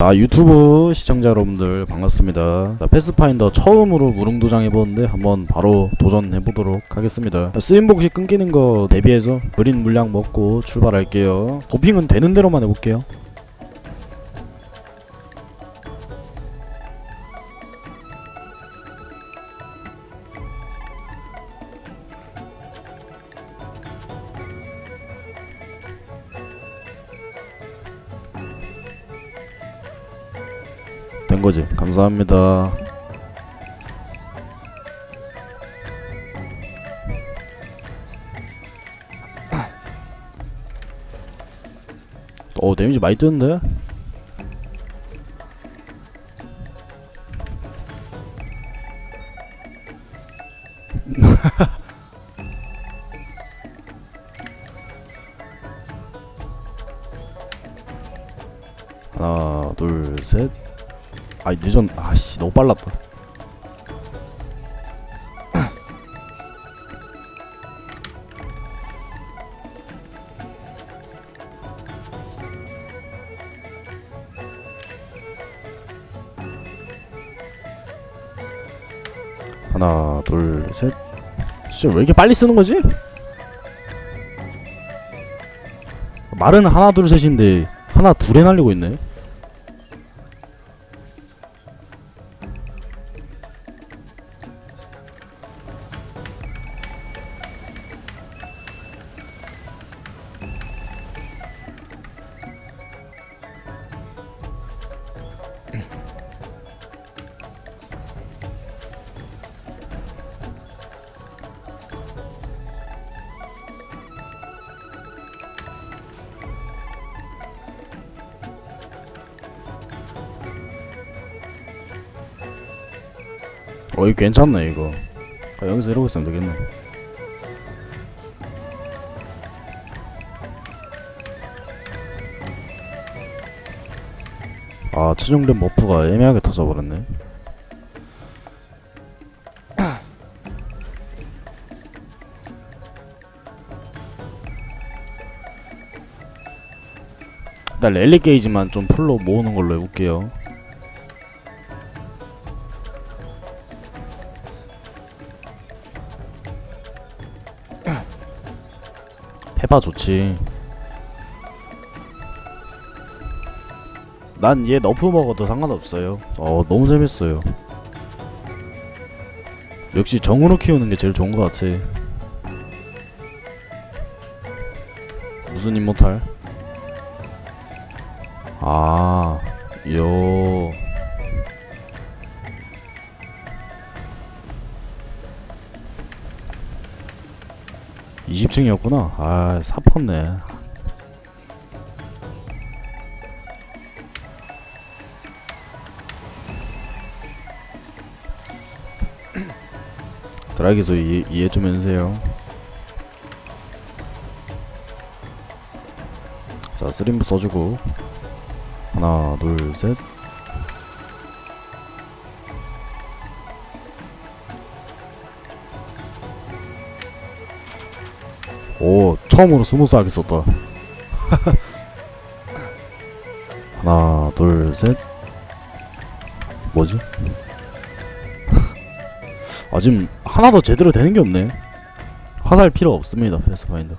아 유튜브 시청자 여러분들 반갑습니다. 자, 패스파인더 처음으로 무릉도장 해보는데 한번 바로 도전해보도록 하겠습니다. 자, 쓰임복시 끊기는 거 대비해서 그린 물량 먹고 출발할게요. 도핑은 되는 대로만 해볼게요 된 거지 감사합니다 어 데미지 많이 뜨는데? 너무 빨랐다. 하나 둘셋. 진짜 왜 이렇게 빨리 쓰는 거지? 말은 하나 둘 셋인데 하나 둘에 날리고 있네 어 이거 괜찮네 이거. 아, 여기서 이러고 있으면 되겠네. 아 최종된 버프가 애매하게 터져버렸네. 일단 랠리 게이지만 좀 풀로 모으는 걸로 해볼게요 해봐 좋지. 난 얘 너프 먹어도 상관없어요. 어 너무 재밌어요. 역시 정으로 키우는 게 제일 좋은 것 같아. 무슨 임모탈? 아, 요. 이0층이었구나 아, 사퍼네. 드라기소 이해, 이해 좀 해주세요. 자, 쓰림부 써주고. 하나, 둘, 셋. 오 처음으로 스무스하게 썼다. 하나 둘셋. 뭐지? 아 지금 하나도 제대로 되는 게 없네. 화살 필요 없습니다 패스파인더.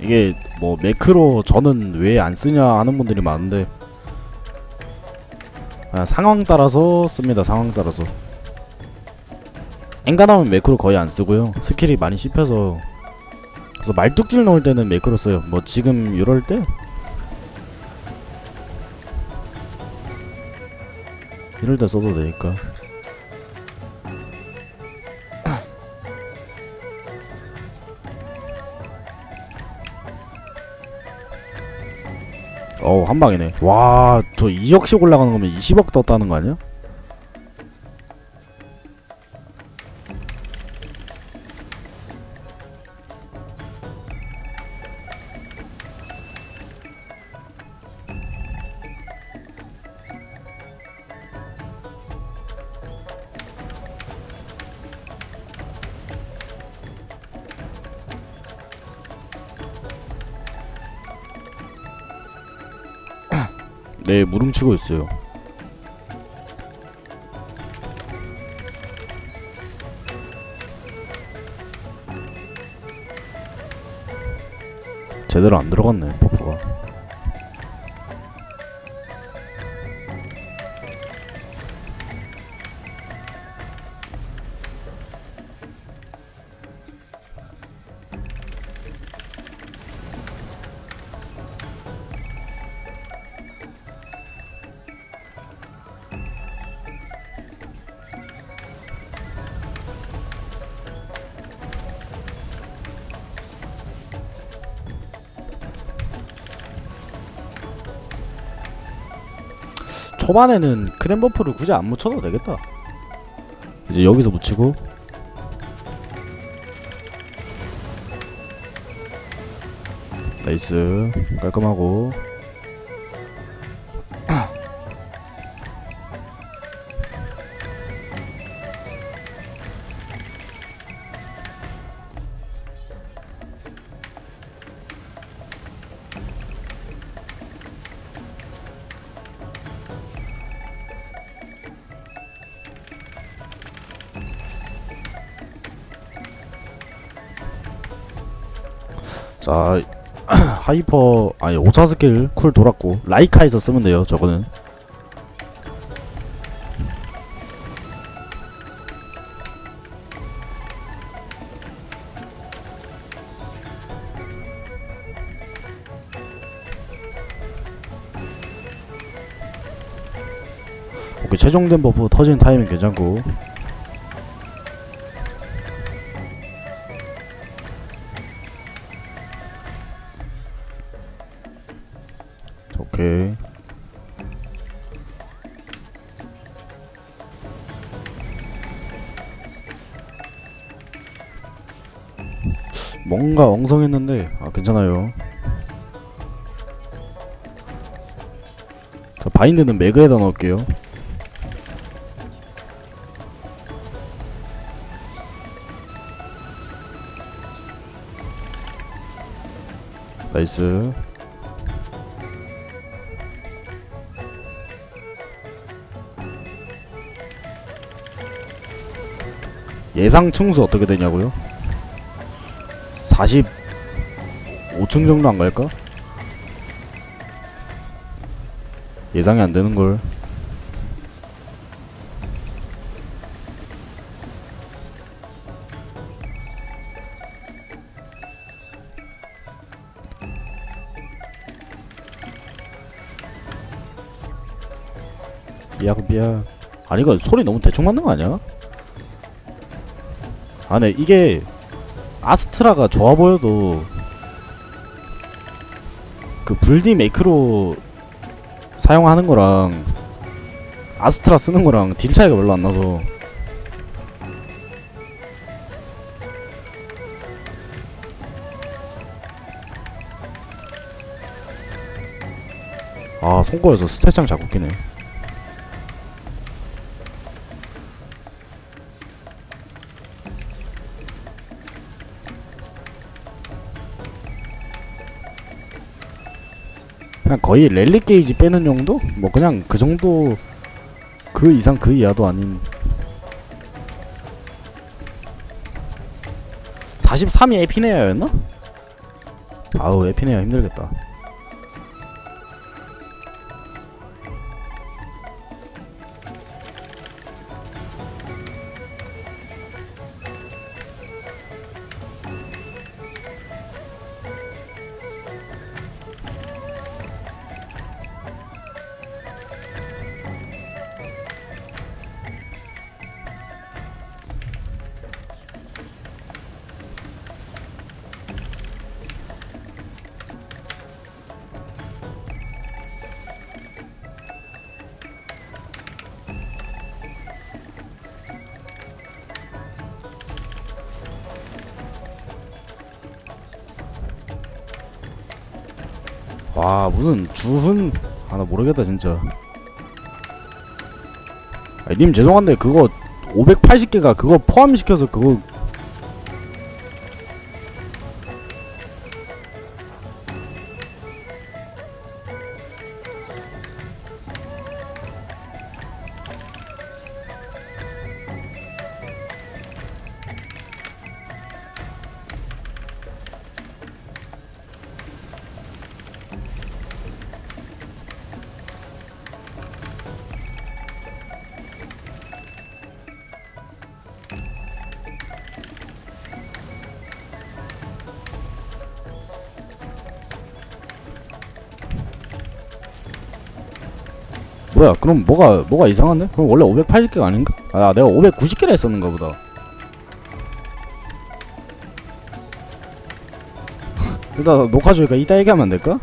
이게 뭐 매크로 저는 왜 안 쓰냐 하는 분들이 많은데 그냥 상황 따라서 씁니다 상황 따라서. 엔간하면 매크로 거의 안 쓰고요. 스킬이 많이 씹혀서. 그래서 말뚝질 넣을 때는 매크로 써요. 뭐 지금 이럴 때? 이럴 때 써도 되니까 어우 한 방이네 와 저 2억씩 올라가는 거면 20억 떴다는 거 아니야? 네 무릉치고 있어요. 제대로 안 들어갔네 버프가 초반에는 크렘 버프를 굳이 안 묻혀도 되겠다. 이제 여기서 묻히고. 나이스. 깔끔하고 자 하이퍼 아니 5차 스킬 쿨 돌았고 라이카에서 쓰면 돼요 저거는. 오케이 최종된 버프 터지는 타이밍 괜찮고 오케이 뭔가 엉성했는데 아 괜찮아요. 자 바인드는 매그에다 넣을게요. 나이스 예상 층수 어떻게 되냐고요? 45층 정도 안 갈까? 예상이 안 되는 걸. 미약 미약. 아니 이거 소리 너무 대충 맞는 거 아니야? 아, 네, 이게 아스트라가 좋아 보여도 그 불디 메이크로 사용하는 거랑 아스트라 쓰는 거랑 딜 차이가 별로 안 나서. 아 손거에서 스탯장 자꾸 끼네 그냥 거의 랠리 게이지 빼는 정도? 뭐 그냥 그 정도 그 이상 그 이하도 아닌 43이 에피네아였나? 아우 에피네아 힘들겠다 와 무슨 주훈? 아 나 모르겠다 진짜. 아니, 님 죄송한데 그거 580개가 그거 포함시켜서 그거 뭐야 그럼 뭐가 뭐가 이상한데? 그럼 원래 580개가 아닌가? 아 내가 590개를 했었는가 보다 일단 녹화 중이니까 이따 얘기하면 안 될까?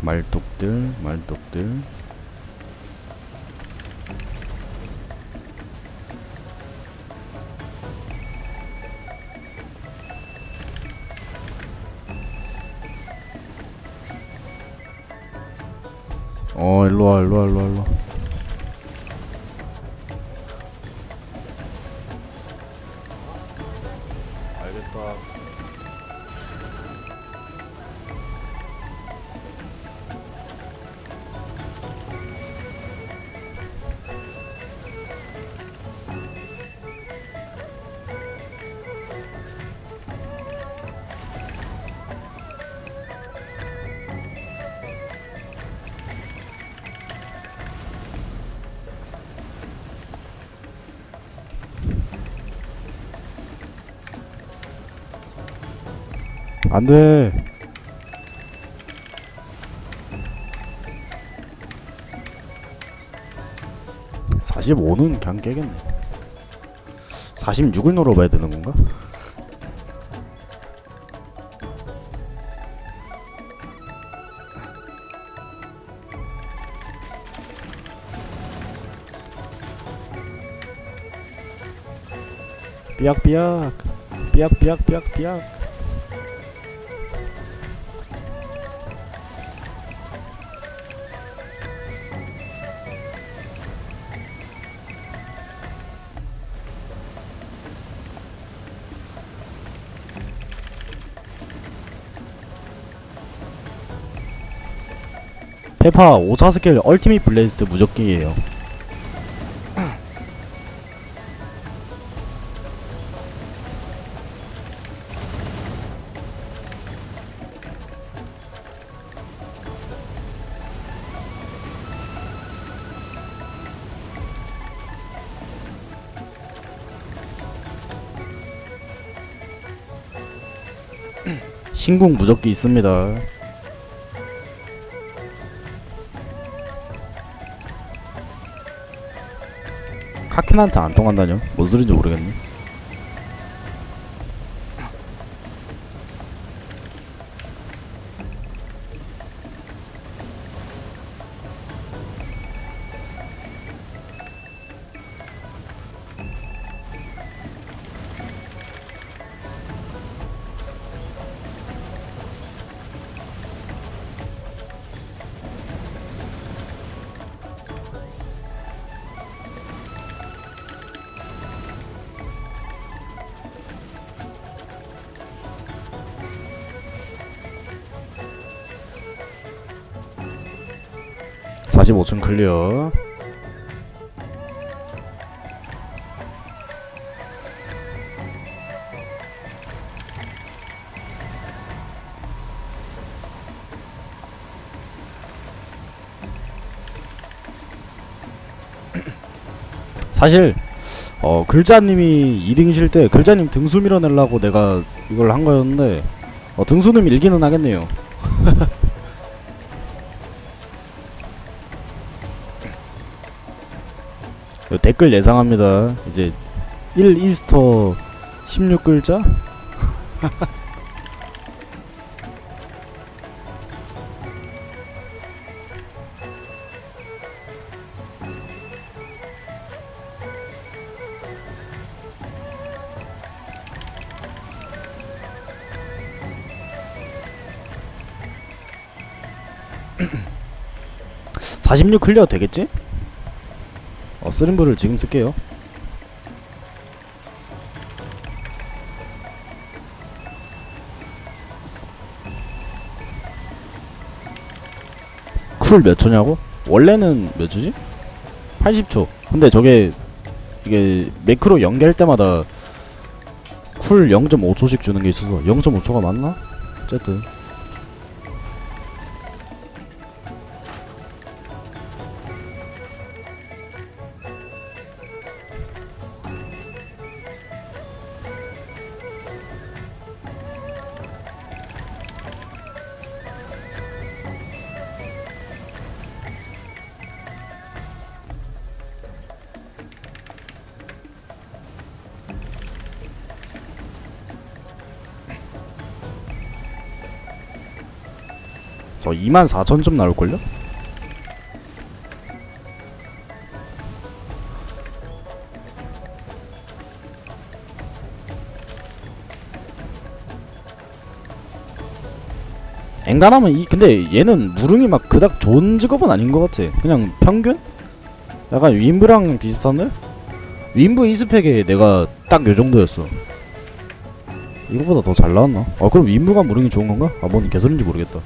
말뚝들 말뚝들 어 일로와 일로와 일로와 일로와 안돼. 45는 그냥 깨겠네. 46을 눌러봐야 되는 건가? 삐약삐약. 삐약삐약삐약삐약 페파 5차 스케일 얼티밋 블레이스트 무적기예요. 신궁 무적기 있습니다 카켄한테 안 통한다뇨? 뭔 소린지 모르겠네. 사십오 층 클리어. 사실 어 글자님이 2등이실 때 글자님 등수 밀어내려고 내가 이걸 한 거였는데 어 등수는 밀기는 하겠네요. 댓글 예상합니다. 이제 1 이스터 16글자? (46) 클리어 되겠지? 어, 쓰림블을 지금 쓸게요. 쿨 몇 초냐고? 원래는 몇 초지? 80초. 근데 저게 이게 매크로 연계할 때마다 쿨 0.5초씩 주는 게 있어서 0.5초가 맞나? 어쨌든 저 24,000점 나올걸요? 엔간하면 이 근데 얘는 무릉이 막 그닥 좋은 직업은 아닌 것 같아 그냥 평균? 약간 윈브랑 비슷한데? 윈브 이스펙에 내가 딱 요 정도였어 이거보다 더 잘 나왔나? 아 그럼 윈브가 무릉이 좋은 건가? 아 뭔 개소리인지 모르겠다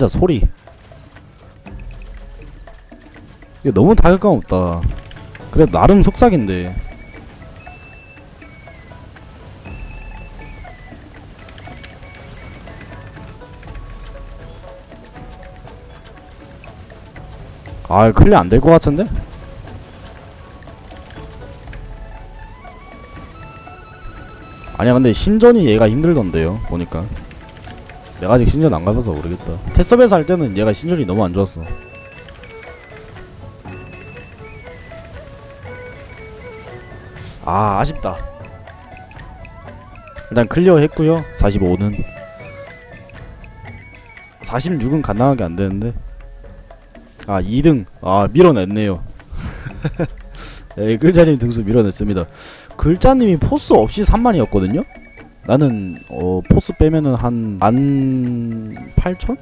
진짜 소리. 이게 너무 타격감 없다. 그래 나름 속삭인데. 아 클리어 안될 것 같은데? 아니야 근데 신전이 얘가 힘들던데요 보니까 내가 아직 신전 안 가봐서 모르겠다. 테스업에서 할 때는 얘가 신전이 너무 안 좋았어. 아 아쉽다. 일단 클리어 했고요. 45는. 46은 간단하게 안 되는데. 아 2등. 아 밀어냈네요. 예, 글자님 등수 밀어냈습니다. 글자님이 포스 없이 3만이었거든요 나는 어 포스 빼면은 한 18,000?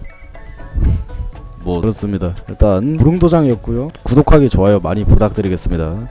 뭐 그렇습니다. 일단 부릉도장이었고요. 구독하기 좋아요 많이 부탁드리겠습니다